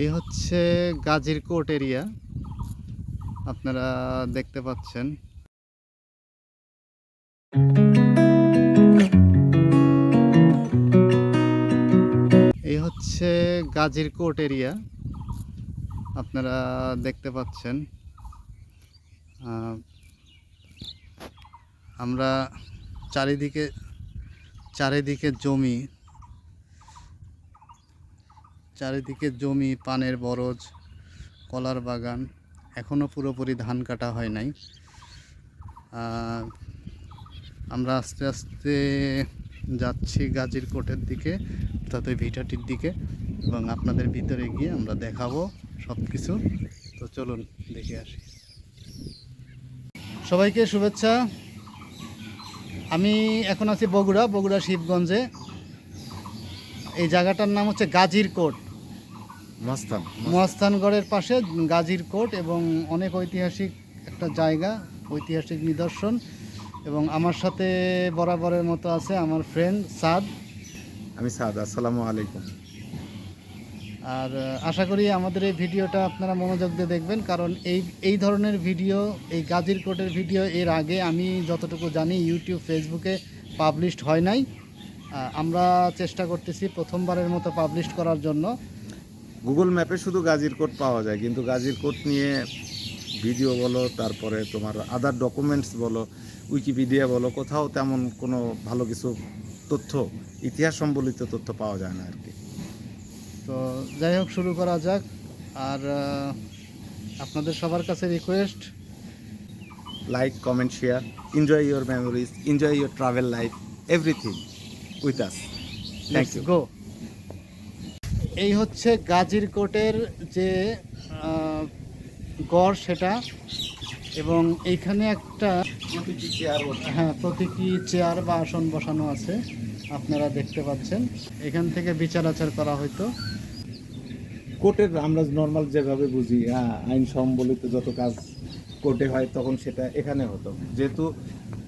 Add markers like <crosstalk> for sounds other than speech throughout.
এই হচ্ছে গাজীর কোট এরিয়া। আপনারা দেখতে পাচ্ছেন। এই হচ্ছে গাজীর কোট এরিয়া। আপনারা দেখতে পাচ্ছেন। আমরা চারিদিকে চারিদিকে জমি চারিদিকে জমি, পানের বরজ, কলার বাগান এখনও পুরোপুরি ধান কাটা হয় নাই। আমরা আস্তে আস্তে যাচ্ছি গাজীর কোটের দিকে, অর্থাৎ ওই ভিটাটির দিকে, এবং আপনাদের ভিতরে গিয়ে আমরা দেখাবো সব কিছু তো চলুন, দেখে আসি। সবাইকে শুভেচ্ছা। আমি এখন আছি বগুড়া বগুড়া শিবগঞ্জে। এই জায়গাটার নাম হচ্ছে গাজীর কোট। মহাস্থানগড়ের পাশে গাজীর কোট এবং অনেক ঐতিহাসিক একটা জায়গা ঐতিহাসিক নিদর্শন। এবং আমার সাথে বরাবরের মতো আছে আমার ফ্রেন্ড সাদ। আমি সাদ আসসালামু আলাইকুম। আর আশা করি আমাদের এই ভিডিওটা আপনারা মনোযোগ দিয়ে দেখবেন কারণ এই এই ধরনের ভিডিও এই গাজীর কোটের ভিডিও এর আগে আমি যতটুকু জানি ইউটিউব ফেসবুকে পাবলিশড হয় নাই। আমরা চেষ্টা করতেছি প্রথমবারের মতো পাবলিশ করার জন্য। গুগল ম্যাপে শুধু গাজীর কোট পাওয়া যায় কিন্তু গাজীর কোট নিয়ে ভিডিও বলো তারপরে তোমার আদার ডকুমেন্টস বলো উইকিপিডিয়া বলো কোথাও তেমন কোনো ভালো কিছু তথ্য ইতিহাস সম্বলিত তথ্য পাওয়া যায় না আর কি। তো যাই হোক শুরু করা যাক। আর আপনাদের সবার কাছে request like comment share enjoy your memories enjoy your travel life everything with us thank you go এই হচ্ছে গাজীর কোটের যে গড় সেটা এবং এইখানে একটা হ্যাঁ প্রতীকী চেয়ার বা আসন বসানো আছে আপনারা দেখতে পাচ্ছেন। এখান থেকে বিচার আচার করা হয়তো কোর্টের আমরা নর্মাল যেভাবে বুঝি হ্যাঁ আইন সম্বলিত যত কাজ কোর্টে হয় তখন সেটা এখানে হতো। যেহেতু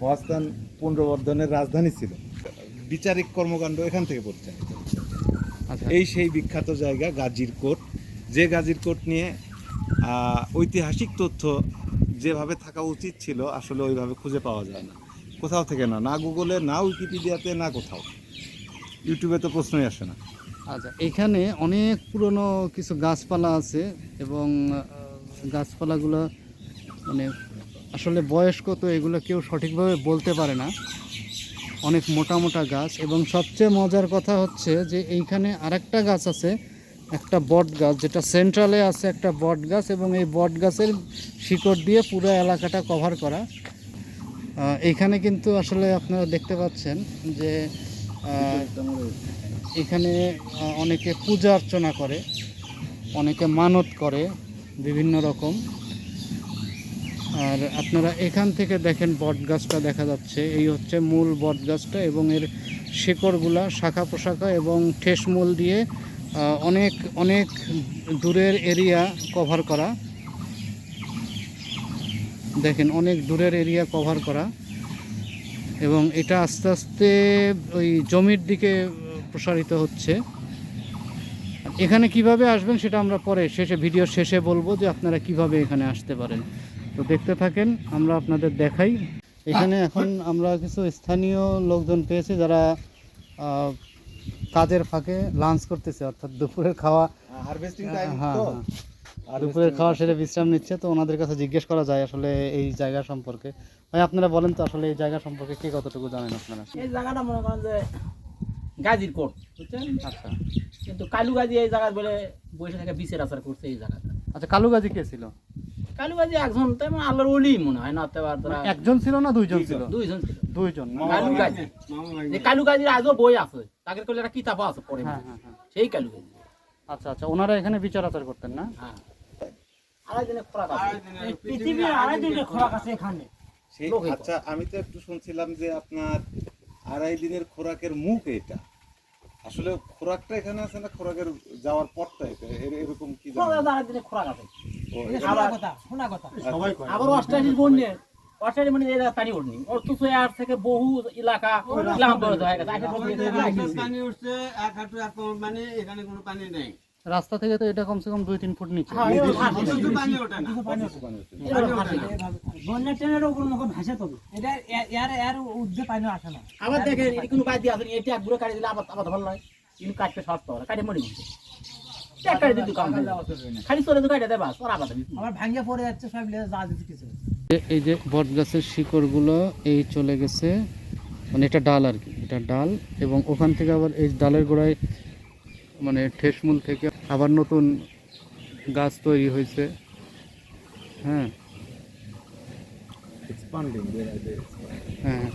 মহাস্থান পুনর্বর্ধনের রাজধানী ছিল। বিচারিক কর্মকাণ্ড এখান থেকে পরিচালিত। এই সেই বিখ্যাত জায়গা গাজীর কোট যে গাজীর কোট নিয়ে ঐতিহাসিক তথ্য যেভাবে থাকা উচিত ছিল আসলে ওইভাবে খুঁজে পাওয়া যায় না। কোথাও থেকে না না গুগলে না উইকিপিডিয়াতে না কোথাও। ইউটিউবে তো প্রশ্নই আসে না। আচ্ছা এখানে অনেক পুরনো কিছু গাছপালা আছে এবং গাছপালাগুলো মানে আসলে বয়স কত এগুলো কেউ সঠিকভাবে বলতে পারে না। অনেক মোটা মোটা গাছ এবং সবচেয়ে মজার কথা হচ্ছে যে এইখানে আরেকটা গাছ আছে, একটা বট গাছ, যেটা সেন্ট্রালে আছে একটা বট গাছ এবং এই বট গাছের শিকড় দিয়ে পুরো এলাকাটা কভার করা। এইখানে কিন্তু আসলে আপনারা দেখতে পাচ্ছেন যে এখানে অনেকে পূজা অর্চনা করে, অনেকে মানত করে, বিভিন্ন রকম। আর আপনারা এখান থেকে দেখেন বট গাছটা দেখা যাচ্ছে। এই হচ্ছে মূল বট গাছটা এবং এর শিকড়গুলা, শাখা পোশাখা এবং ঠেসমূল দিয়ে অনেক অনেক দূরের এরিয়া কভার করা। দেখেন, অনেক দূরের এরিয়া কভার করা এবং এটা আস্তে আস্তে ওই জমির দিকে প্রসারিত হচ্ছে। এখানে কীভাবে আসবেন সেটা আমরা পরে, শেষে ভিডিও শেষে বলব যে আপনারা কীভাবে এখানে আসতে পারেন। তো দেখতে থাকেন আমরা আপনাদের দেখাই। এখানে এখন আমরা কিছু স্থানীয় লোকজন পেয়েছি যারা আহ, কাজের ফাঁকে লাঞ্চ করতেছে অর্থাৎ দুপুরের খাওয়া। হ্যাঁ হ্যাঁ দুপুরের খাওয়া সেরে বিশ্রাম নিচ্ছে তো ওনাদের কাছে জিজ্ঞেস করা যায় আসলে এই জায়গা সম্পর্কে। ভাই আপনারা বলেন তো আসলে এই জায়গা সম্পর্কে কে কতটুকু জানেন আপনারা? এই জায়গাটা মনে করেন যে গাজীর কোট বুঝছেন? আচ্ছা। কিন্তু কালু গাজী এই জায়গায় বলে বসে থেকে বিচের আচার করছে এই জায়গাটা। আচ্ছা কালুগাজি কে ছিল? কালু একজন তেমন আল্লাহর ওলি মনে হয় না তো আর একজন ছিল না দুইজন ছিল? দুইজন ছিল। দুইজন। না? কালু গাজী। যে কালু গাজীর আজও বই আছে তাকে করলে একটা কিতাবও আছে পড়ে হ্যাঁ। হ্যাঁ হ্যাঁ সেই সেই কালু গাজী আচ্ছা আচ্ছা ওনারা এখানে বিচার আচার করতেন না? হ্যাঁ। পৃথিবীর আড়াই দিনের খোরাক আছে এখানে। সেই আচ্ছা আমি তো একটু শুনছিলাম যে আপনার আড়াই দিনের খোরাকের মুখ এটা। আসলে খোরাকটা এখানে আছে না খোরাকের যাওয়ার পথটা এটা? এরকম কি? আড়াই দিনে খোরাক আছে। ও, এটা এটা- শোনা কথা। শোনা কথা আবার অষ্টাশি বন্যে অষ্টাশি মানে এই পানি উঠনি ওর তো থেকে বহু এলাকা ইলাম হয়ে গেছে। পানি উঠছে এক হাঁটু এক পাউন্ড এখানে কোনো পানি নেই। রাস্তা থেকে তো এটা কমসে কম দুই তিন ফুট নিচে। আবার দেখেন কোনো বাদ দিয়ে আসেন। এটি এক কাটি দিলে আবার আবার ভালো নয় কিন্তু কাটতে কাটে মরে খালি চলে তো কাটে আবার আমার ভাঙ্গে পড়ে যাচ্ছে সব লিয়ে যা দিতে কিছু এই যে বট গাছের শিকড়গুলো এই চলে গেছে মানে এটা ডাল আর কি এটা ডাল এবং ওখান থেকে আবার এই ডালের গোড়ায় মানে ঠেসমূল থেকে আবার নতুন গাছ তৈরি হয়েছে। হ্যাঁ। হ্যাঁ।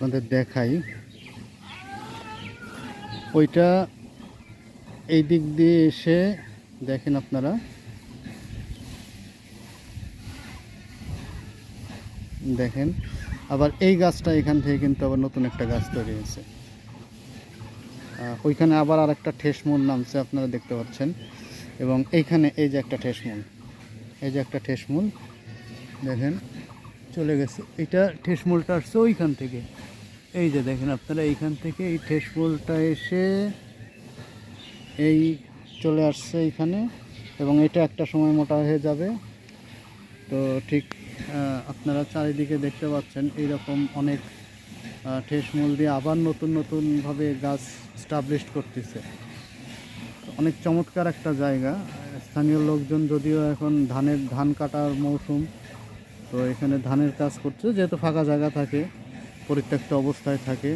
আপনাদের দেখাই। ওইটা এই দিক দিয়ে এসে দেখেন আপনারা। দেখেন, আবার এই গাছটা এখান থেকে কিন্তু আবার নতুন একটা গাছ তৈরি হয়েছে। ওইখানে আবার আর একটা ঠেসমূল নামছে, আপনারা দেখতে পাচ্ছেন। এবং এইখানে এই যে একটা ঠেসমূল এই যে একটা ঠেসমূল দেখেন, চলে গেছে। এটা ঠেসমূলটা আসছে ওইখান থেকে। এই যে দেখেন আপনারা, এইখান থেকে এই ঠেসমূলটা এসে এই চলে আসছে এইখানে, এবং এটা একটা সময় মোটা হয়ে যাবে। তো ঠিক আপনারা চারিদিকে দেখতে পাচ্ছেন এইরকম অনেক ঠেসমূল দিয়ে আবার নতুন নতুনভাবে গাছ স্টাবলিশ করতেছে। অনেক চমৎকার একটা জায়গা। স্থানীয় লোকজন যদিও এখন ধানের, ধান কাটার মৌসুম, তো এখানে ধানের কাজ করছে, যেহেতু ফাঁকা জায়গা থাকে। পরিত্যক্ত অবস্থায় থাকে।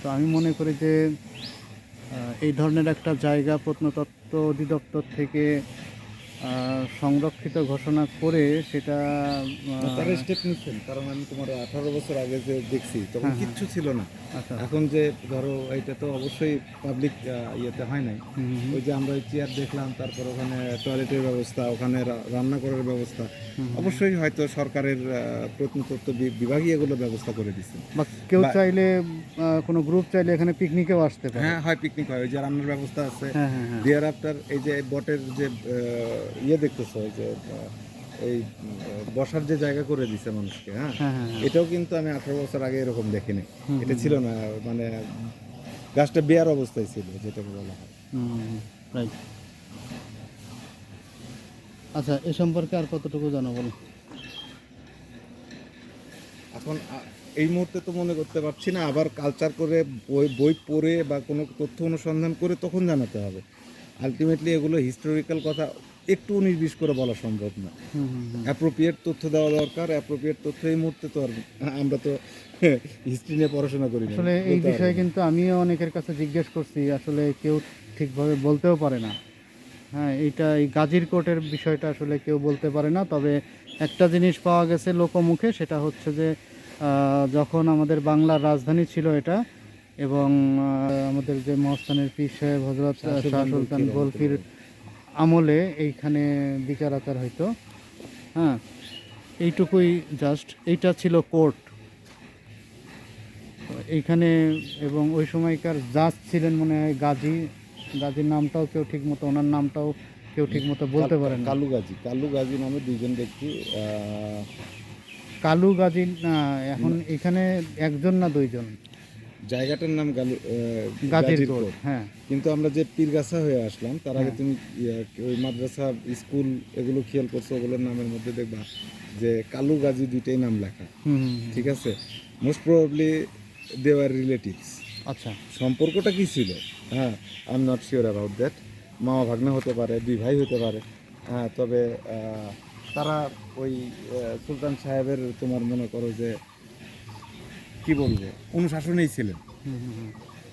তো আমি মনে করি যে এই ধরনের একটা জায়গা প্রত্নতত্ত্ব অধিদপ্তর থেকে সংরক্ষিত ঘোষণা করে সেটা তারা স্টেপ নিচ্ছেন। কারণ আমি তোমার আঠারো বছর আগে যে দেখছি তখন হ্যাঁ, হ্যাঁ। কিচ্ছু ছিল না। আচ্ছা। এখন যে ধরো এটা তো অবশ্যই পাবলিক ইয়েতে হয় নাই। ওই যে আমরা চেয়ার দেখলাম তারপর ওখানে টয়লেটের ব্যবস্থা ওখানে রান্না করার ব্যবস্থা। অবশ্যই হয়তো সরকারের প্রত্নতত্ত্ব বিভাগই এগুলো ব্যবস্থা করে দিচ্ছে। বা কেউ চাইলে কোনো গ্রুপ চাইলে এখানে পিকনিকেও আসতে পারে। হ্যাঁ হয় পিকনিক হয়। ওই যে রান্নার ব্যবস্থা আছে। হ্যাঁ হ্যাঁ ডিয়ার আফটার এই যে বটের যে ইয়ে দেখতেছো যে এই বসার যে জায়গা করে দিছে মানুষকে হ্যাঁ? হ্যাঁ হ্যাঁ হ্যাঁ। এটাও কিন্তু আমি আঠারো বছর আগে এরকম দেখিনি। এটা ছিল না মানে গাছটা বেয়ার অবস্থায় ছিল যেটাকে বলা হয়। আচ্ছা এ সম্পর্কে আর কতটুকু জানো বলো? এখন এই মুহূর্তে তো মনে করতে পারছি না আবার কালচার করে বই বই পড়ে বা কোনো তথ্য অনুসন্ধান করে তখন জানাতে হবে। আলটিমেটলি এগুলো হিস্টোরিক্যাল কথা একটু উনিশ বিশ করে বলা সম্ভব না। অ্যাপ্রোপ্রিয়েট তথ্য দেওয়া দরকার অ্যাপ্রোপ্রিয়েট তথ্য এই মুহূর্তে তো আর আমরা তো <laughs> হিস্ট্রি নিয়ে পড়াশোনা করি আসলে এই বিষয়ে কিন্তু আমিও অনেকের কাছে জিজ্ঞেস করছি আসলে কেউ ঠিকভাবে বলতেও পারে না। হ্যাঁ এইটা এই গাজীর কোর্টের বিষয়টা আসলে কেউ বলতে পারে না তবে একটা জিনিস পাওয়া গেছে লোকমুখে সেটা হচ্ছে যে যখন আমাদের বাংলার রাজধানী ছিল এটা এবং আমাদের যে মহস্তানের পীর সাহেব হজরত শাহ সুলতান বলকির আমলে এইখানে বিচার আচার হইতো। হ্যাঁ এইটুকুই জাস্ট এইটা ছিল কোর্ট এইখানে এবং ওই সময়কার জাজ ছিলেন মনে হয় গাজী। গাজীর নামটাও কেউ ঠিক মতো ওনার নামটাও কেউ ঠিক মতো বলতে পারেন কালু গাজী কালু গাজী নামে দুইজন ব্যক্তি কালু গাজী না এখন এখানে একজন না দুইজন? জায়গাটার নাম গালু আহ, গাজীর গাজীর কোট কোট। হ্যাঁ। কিন্তু আমরা যে পীরগাছা হয়ে আসলাম তার আগে হ্যাঁ। তুমি ওই মাদ্রাসা স্কুল এগুলো খেয়াল করছ ওগুলোর নামের মধ্যে দেখবা যে কালু গাজী দুইটাই নাম লেখা। ঠিক আছে? মোস্ট প্রবাবলি দেওয়ার রিলেটিভস আচ্ছা। সম্পর্কটা কি ছিল? হ্যাঁ I am not sure about that মামা ভাগ্নে হতে পারে দুই ভাই হতে পারে। হ্যাঁ তবে তারা ওই সুলতান সাহেবের তোমার মনে করো যে কি বলব? অনুশাসনেই ছিলেন।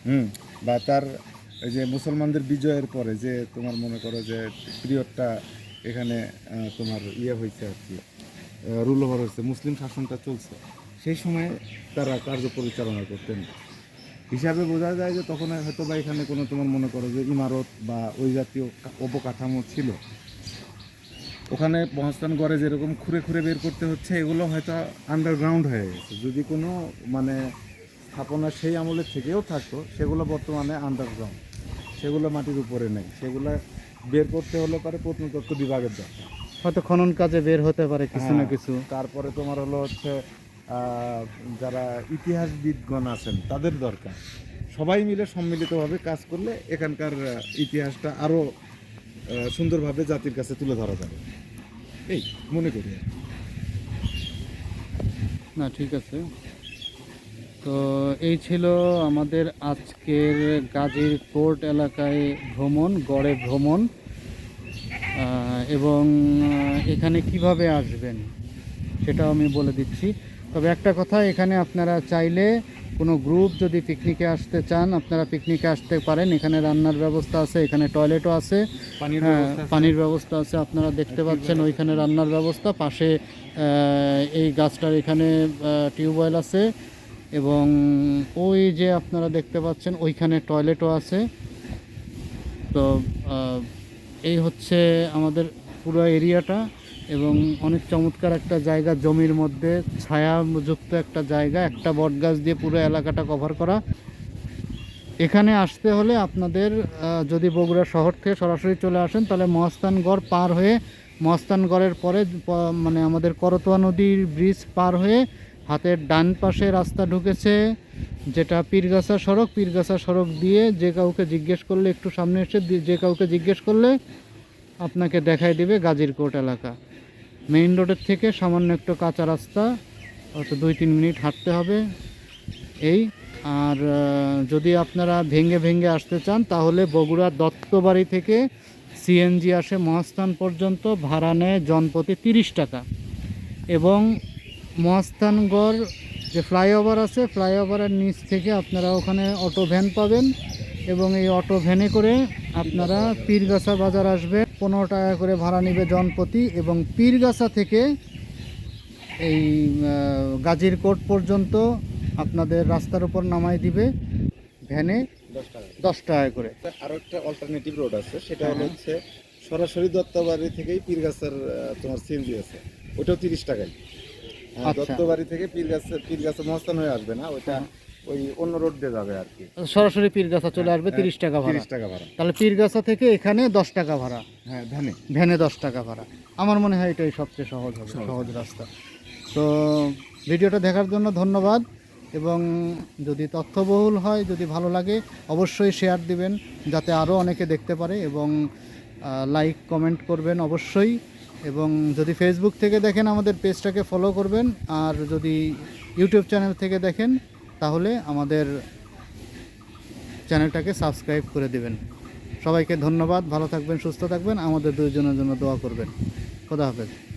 হুম, বা তার যে মুসলমানদের বিজয়ের পরে যে তোমার মনে করো যে পিরিয়ডটা এখানে তোমার ইয়ে হয়েছে আর কি রুল ওভার হয়েছে, মুসলিম শাসনটা চলছে, সেই সময় তারা কার্য পরিচালনা করতেন। হিসাবে বোঝা যায় যে তখন হয়তো বা এখানে কোনো তোমার মনে করো যে ইমারত বা ওই জাতীয় অবকাঠামো ছিল। ওখানে মহাস্থান গড়ে যেরকম খুঁড়ে খুঁড়ে বের করতে হচ্ছে এগুলো হয়তো আন্ডারগ্রাউন্ড হয়ে গেছে। যদি কোনো মানে স্থাপনা সেই আমলের থেকেও থাকতো সেগুলো বর্তমানে আন্ডারগ্রাউন্ড সেগুলো মাটির উপরে নেই। সেগুলো বের করতে হলে পারে প্রত্নতত্ত্ব বিভাগের দরকার। হয়তো খনন কাজে বের হতে পারে কিছু না হ্যাঁ। কিছু। তারপরে তোমার হলো হচ্ছে যারা ইতিহাসবিদগণ আছেন তাদের দরকার। সবাই মিলে সম্মিলিতভাবে কাজ করলে এখানকার ইতিহাসটা আরও সুন্দরভাবে জাতির কাছে তুলে ধরা যাবে। এই, মনে করি। না, ঠিক আছে। তো এই ছিল আমাদের আজকের গাজীর কোর্ট এলাকায় ভ্রমণ, গড়ে ভ্রমণ। এবং এখানে কীভাবে আসবেন সেটাও আমি বলে দিচ্ছি। তবে একটা কথা এখানে আপনারা চাইলে কোনো গ্রুপ যদি পিকনিকে আসতে চান আপনারা পিকনিকে আসতে পারেন। এখানে রান্নার ব্যবস্থা আছে এখানে টয়লেটও আছে পানির হ্যাঁ ব্যবস্থা আছে? পানির ব্যবস্থা আছে আপনারা দেখতে পাচ্ছেন ওইখানে রান্নার ব্যবস্থা। পাশে এই গাছটার এখানে টিউবওয়েল আছে এবং ওই যে আপনারা দেখতে পাচ্ছেন ওইখানে টয়লেটও আছে। তো এই হচ্ছে আমাদের পুরো এরিয়াটা। এবং অনেক চমৎকার একটা জায়গা জমির মধ্যে, ছায়াযুক্ত একটা জায়গা, একটা বট গাছ দিয়ে পুরো এলাকাটা কভার করা। এখানে আসতে হলে আপনাদের যদি বগুড়া শহর থেকে সরাসরি চলে আসেন, তাহলে মহাস্থানগড় পার হয়ে মহাস্থানগড়ের পরে মানে আমাদের করতোয়া নদীর ব্রিজ পার হয়ে হাতের ডান পাশে রাস্তা ঢুকেছে, যেটা পীরগাছা সড়ক। পীরগাছা সড়ক দিয়ে যে কাউকে জিজ্ঞেস করলে, একটু সামনে এসে যে কাউকে জিজ্ঞেস করলে, আপনাকে দেখাই দিবে গাজীরকোট এলাকা। মেইন রোডের থেকে সামান্য একটু কাঁচা রাস্তা হয়তো দুই তিন মিনিট হাঁটতে হবে এই। আর যদি আপনারা ভেঙে ভেঙে আসতে চান, তাহলে বগুড়া দত্তবাড়ি থেকে সিএনজি আসে মহাস্থান পর্যন্ত, ভাড়া নেয় জনপ্রতি তিরিশ টাকা। এবং মহাস্থানগড় যে ফ্লাইওভার আছে, ফ্লাইওভারের নিচ থেকে আপনারা ওখানে অটো ভ্যান পাবেন এবং এই অটো ভ্যানে করে আপনারা পীরগাছা বাজার আসবে। পনেরো টাকা করে ভাড়া নেবে জনপ্রতি এবং পীরগাছা থেকে এই আহ, গাজীরকোট পর্যন্ত আপনাদের রাস্তার উপর নামাই দিবে ভ্যানে দশ টাকা করে। আরও একটা অল্টারনেটিভ রোড আছে সেটা হলো হচ্ছে সরাসরি দত্তবাড়ি থেকেই পীরগাছার তোমার সিএনজি আছে ওটাও তিরিশ টাকায়। হ্যাঁ, আচ্ছা। দত্তবাড়ি থেকে পীরগাছে পীরগাছে মহস্থান হয়ে আসবে না ওইটা ওই অন্য রোড দিয়ে যাবে আর কি। সরাসরি পীরগাছা চলে আসবে হ্যাঁ, তিরিশ টাকা ভাড়া। তিরিশ টাকা ভাড়া। তাহলে পীরগাছা থেকে এখানে দশ টাকা ভাড়া। হ্যাঁ ধানে ভ্যানে দশ টাকা ভাড়া। আমার মনে হয় এটাই সবচেয়ে সহজ হবে সহজ। রাস্তা। তো ভিডিওটা দেখার জন্য ধন্যবাদ এবং যদি তথ্যবহুল হয় যদি ভালো লাগে অবশ্যই শেয়ার দিবেন যাতে আরও অনেকে দেখতে পারে এবং লাইক কমেন্ট করবেন অবশ্যই। এবং যদি ফেসবুক থেকে দেখেন আমাদের পেজটাকে ফলো করবেন আর যদি ইউটিউব চ্যানেল থেকে দেখেন তাহলে আমাদের চ্যানেলটাকে সাবস্ক্রাইব করে দেবেন। সবাইকে ধন্যবাদ, ভালো থাকবেন, সুস্থ থাকবেন, আমাদের দুইজনের জন্য দোয়া করবেন। খোদা হাফেজ।